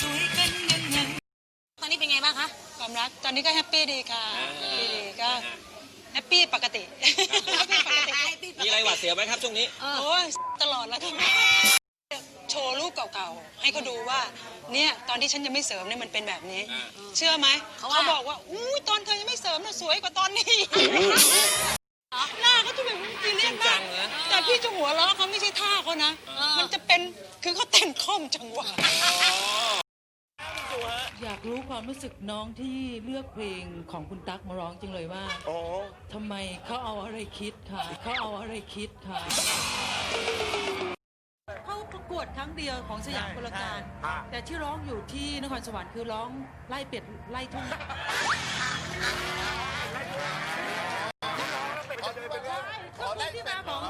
สวยกันยังไงตอนนี้เป็นไงบ้างคะความรักตอนนี้ก็แฮปปี้ดีค่ะอ่าแฮปปี้ดีก็แฮปปี้ปกติแฮปปี้ปกติมีอะไรหวาดเสียวไหมครับช่วงนี้ โอ้ยตลอดแล้วค่ะโชว์รูปเก่าๆ ให้เขาดูว่า เนี่ยตอนที่ฉันยังไม่เสริมเนี่ยมันเป็นแบบนี้อ่าเชื่อไหมเขาว่าเขาบอกว่าอู้ยตอนเธอยังไม่เสริมน่ะสวยกว่าตอนนี้หน้าเขาจะแบบจีเลียนจริงจัมากงนะแต่พี่จะหัวเราะเขาไม่ใช่ท่าเขานะ มันจะเป็นคือเขาเต้นคล่อมจังหวะ อยากรู้ความรู้สึกน้องที่เลือกเพลงของคุณตั๊กมาร้องจังเลยว่าทำไมเขาเอาอะไรคิดค่ะเขาเอาอะไรคิดค่ะเขาประกวดครั้งเดียวของสยามกลการแต่ที่ร้องอยู่ที่นครสวรรค์คือร้องไล่เป็ดไล่ทุ่งก็คนที่มาของ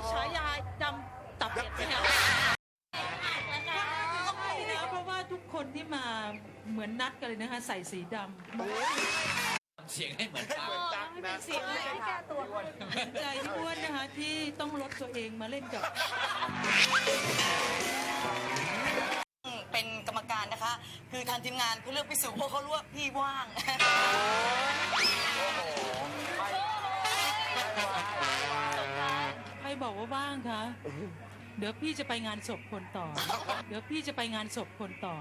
คนที่มาเหมือนนัดกันเลยนะคะ ใส่สีดำเสียงให้เหมือนตั๊กเสียงเลยแก้ตัวใจที่อ้วนนะคะที่ต้องลดตัวเองมาเล่นกับ เป็นกรรมการนะคะ คือทางทีมงานเขาเลือกพี่สุเพราะเขารู้ว่าพี่ว่างใครบอกว่าว่างคะ เดี๋ยวพี่จะไปงานศพคนต่อ เดี๋ยวพี่จะไปงานศพคนต่อ